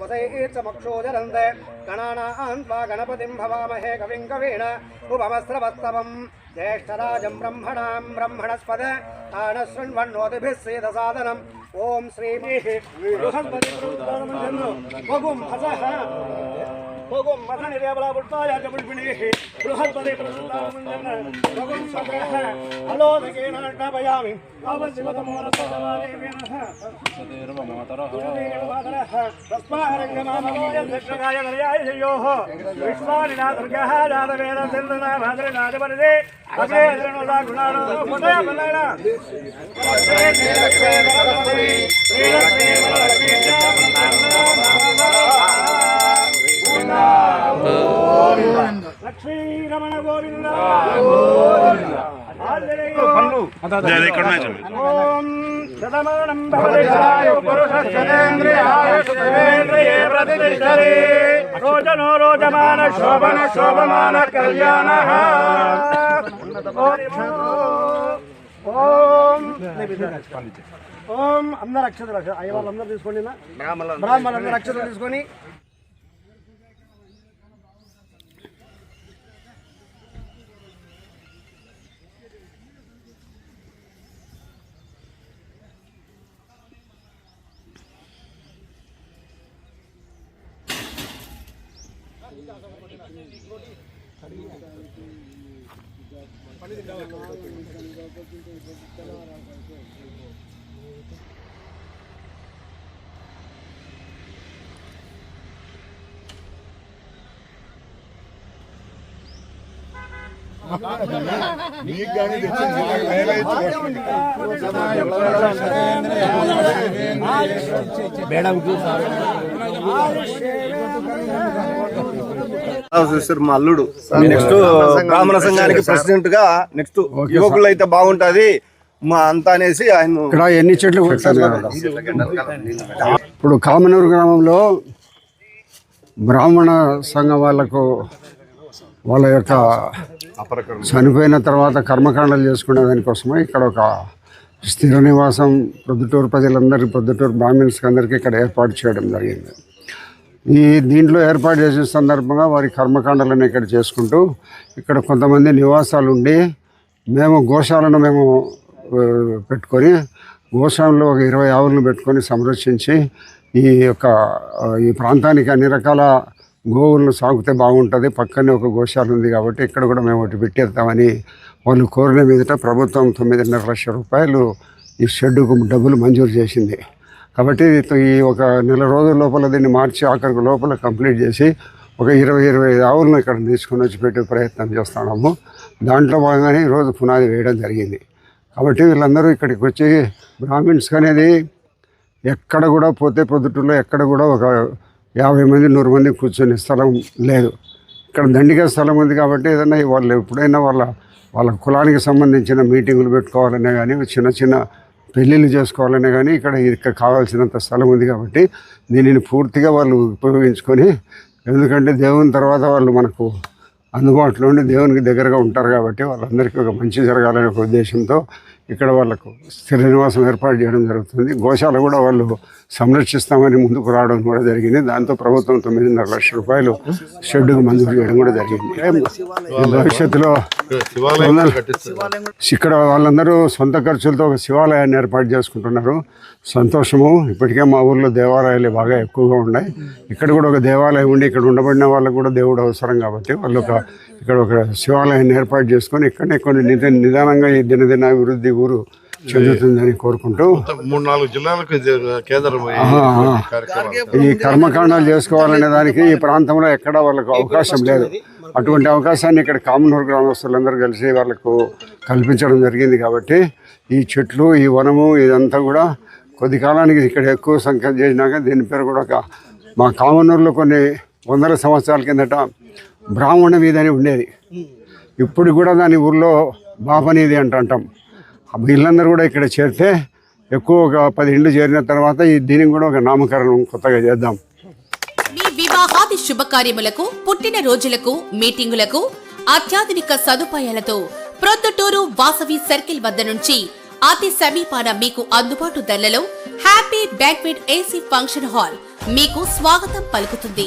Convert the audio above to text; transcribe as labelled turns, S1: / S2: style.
S1: వసైర్చమక్షోజరంతే గణానాన్ త్వా గణపతిం భవామహే కవిం కవీణ ఉపమస్రవస్తవం జ్యేష్ఠరాజం బ్రహ్మణాం బ్రహ్మణస్పద ఆనశృణ్వన్నోతిభిः సేదసాదనం ఓం శ్రీ బృహస్పతి భగుం హసః భగుం మథని రేవలా పుట్టాయ జపుల్పిణీః బృహస్పతి ప్రసన్నామంజన అలోదకేన నభయామి అవశివతమోరసమాదేవేన రోచమాన శోభన శోభమాన కళ్యాణ. ఓం ఓం. అందరు అక్షతలు అయ్య వాళ్ళందరూ తీసుకోండి బ్రాహ్మణులందరూ అక్షతలు తీసుకొని
S2: మీకు కానీ తెచ్చింది మేమే ఇచ్చుకోండి.
S3: మా అల్లుడు. నెక్స్ట్ బ్రాహ్మణ సంఘానికి ప్రెసిడెంట్గా నెక్స్ట్ యువకులు అయితే బాగుంటది మా అంతా అనేసి ఆయన
S4: ఇక్కడ ఎన్ని చెట్లు ఇప్పుడు కామనూరు గ్రామంలో బ్రాహ్మణ సంఘం వాళ్ళకు వాళ్ళ యొక్క చనిపోయిన తర్వాత కర్మకాండలు చేసుకునే దానికోసమే ఇక్కడ ఒక స్థిర నివాసం ప్రొద్దుటూరు ప్రజలందరికీ ప్రొద్దుటూరు బ్రాహ్మిన్స్కి అందరికీ ఇక్కడ ఏర్పాటు చేయడం జరిగింది. ఈ దీంట్లో ఏర్పాటు చేసిన సందర్భంగా వారి కర్మకాండలను ఇక్కడ చేసుకుంటూ ఇక్కడ కొంతమంది నివాసాలు ఉండి మేము గోశాలను మేము పెట్టుకొని గోశాలలో ఒక ఇరవై ఆవులను పెట్టుకొని సంరక్షించి ఈ యొక్క ఈ ప్రాంతానికి అన్ని రకాల గోవులను సాగితే బాగుంటుంది. పక్కనే ఒక గోశాల ఉంది కాబట్టి ఇక్కడ కూడా మేము ఒకటి పెట్టేద్దామని వాళ్ళు కోరిన మీదట ప్రభుత్వం తొమ్మిదిన్నర లక్షల రూపాయలు ఈ షెడ్డుకు డబ్బులు మంజూరు చేసింది. కాబట్టి ఈ ఒక నెల రోజుల లోపల దీన్ని మార్చి ఆఖరికి లోపల కంప్లీట్ చేసి ఒక ఇరవై ఇరవై ఐదు ఆవులను ఇక్కడ తీసుకొని వచ్చి పెట్టే ప్రయత్నం చేస్తున్నాము. దాంట్లో భాగంగానే ఈరోజు పునాది వేయడం జరిగింది. కాబట్టి వీళ్ళందరూ ఇక్కడికి వచ్చి బ్రాహ్మిన్స్ అనేది ఎక్కడ కూడా పోతే పొద్దుటూరులో ఎక్కడ కూడా ఒక యాభై మంది నూరు మంది కూర్చొని స్థలం లేదు. ఇక్కడ దండిగా స్థలం ఉంది కాబట్టి ఏదైనా వాళ్ళు ఎప్పుడైనా వాళ్ళ వాళ్ళ కులానికి సంబంధించిన మీటింగులు పెట్టుకోవాలనే కానీ చిన్న చిన్న పెళ్ళిళ్ళు చేసుకోవాలనే కానీ ఇక్కడ ఇక్కడ కావాల్సినంత స్థలం ఉంది కాబట్టి దీనిని పూర్తిగా వాళ్ళు ఉపయోగించుకొని ఎందుకంటే దేవుని తర్వాత వాళ్ళు మనకు అందుబాటులో ఉండి దేవునికి దగ్గరగా ఉంటారు కాబట్టి వాళ్ళందరికీ ఒక మంచి జరగాలనే ఒక ఉద్దేశంతో ఇక్కడ వాళ్ళకు స్థిర నివాసం ఏర్పాటు చేయడం జరుగుతుంది. గోశాల కూడా వాళ్ళు సంరక్షిస్తామని ముందుకు రావడం కూడా జరిగింది. దాంతో ప్రభుత్వం తొమ్మిదిన్నర లక్షల రూపాయలు షెడ్డుకు మంజూరు చేయడం కూడా జరిగింది. ఈ భవిష్యత్తులో ఇక్కడ వాళ్ళందరూ సొంత ఖర్చులతో ఒక శివాలయాన్ని ఏర్పాటు చేసుకుంటున్నారు. సంతోషము. ఇప్పటికే మా ఊర్లో దేవాలయాలు బాగా ఎక్కువగా ఉన్నాయి. ఇక్కడ కూడా ఒక దేవాలయం ఉండి ఇక్కడ ఉండబడిన వాళ్ళకు కూడా దేవుడు అవసరం కాబట్టి వాళ్ళు ఒక ఇక్కడ ఒక శివాలయాన్ని ఏర్పాటు చేసుకొని ఇక్కడనే కొన్ని నిద నిదానంగా ఈ దినదిన అభివృద్ధి ఊరు చెందుతుందని కోరుకుంటూ
S2: మూడు నాలుగు జిల్లాలకు కేంద్రం ఈ
S4: కర్మకాండాలు చేసుకోవాలనే దానికి ఈ ప్రాంతంలో ఎక్కడ వాళ్ళకు అవకాశం లేదు. అటువంటి అవకాశాన్ని ఇక్కడ కామనూరు గ్రామస్తులందరూ కలిసి వాళ్ళకు కల్పించడం జరిగింది కాబట్టి ఈ చెట్లు ఈ వనము ఇదంతా కూడా కొద్ది కాలానికి ఇక్కడ ఎక్కువ సంఖ్య చేసినాక దీని పేరు కూడా ఒక మా కామనూరులో కొన్ని వందల సంవత్సరాల కిందట బ్రాహ్మణ వీధి అని ఉండేది. ఇప్పుడు కూడా దాని ఊర్లో బాపనీది అంటుంటాం అంటాం. వీళ్ళందరూ కూడా ఇక్కడ చేరితే ఎక్కువ ఒక పది ఇండ్లు చేరిన తర్వాత ఈ దీనికి కూడా ఒక నామకరణం కొత్తగా చేద్దాం.
S5: మీ వివాహాది శుభకార్యములకు పుట్టిన రోజులకు మీటింగులకు అత్యాధునిక సదుపాయాలతో ప్రొద్దుటూరు వాసవి సర్కిల్ వద్ద నుంచి అతి సమీపాన మీకు అందుబాటు ధరలలో happy banquet AC function hall మీకు స్వాగతం పలుకుతుంది.